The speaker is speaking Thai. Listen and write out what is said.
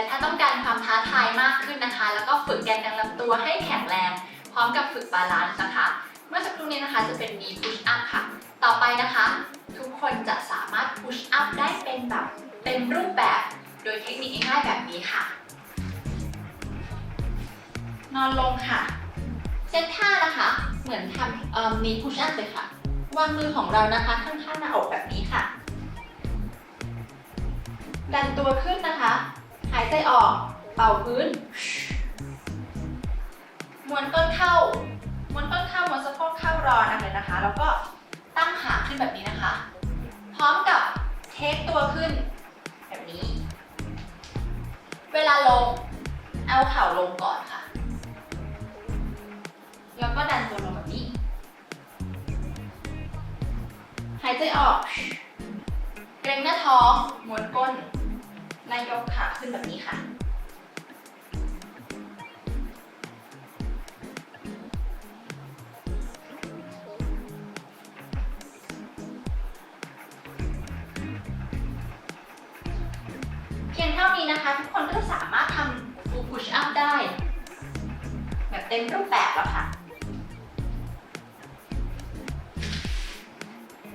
และถ้าต้องการความท้าทายมากขึ้นนะคะ แล้วก็ฝึกแกนกลางลำตัวให้แข็งแรง พร้อมกับฝึกบาลานซ์นะคะ เมื่อสักครู่นี้นะคะจะเป็น knee push up ค่ะ ต่อไปนะคะ ทุกคนจะสามารถ push up ได้เป็นแบบเต็มรูปแบบ โดยเทคนิคง่ายๆแบบนี้ค่ะ นอนลงค่ะเซตท่านะคะ เหมือนทำเอ่อ knee push up เลยค่ะวางมือของเรานะคะข้างๆหน้าอกแบบนี้ค่ะ ดันตัวขึ้นนะคะายใจออก เป่าพื้นม้วนต้นเข้าม้วนต้นเข้าม้วนสะโพกเข้ารอนะเลยนะคะ แล้วก็ตั้งขาขึ้นแบบนี้นะคะ พร้อมกับเทคตัวขึ้น แบบนี้ เวลาลง เอาเข่าลงก่อนค่ะ แล้วก็ดันตัวลงแบบนี้ หายใจออก เกรงหน้าท้องม้วนก้น และยกขาขึ้นแบบนี้ค่ะ เพียงเท่านี้นะคะ ทุกคนก็จะสามารถทำ full push up ได้ แบบเต็มรูปแบบแล้วค่ะ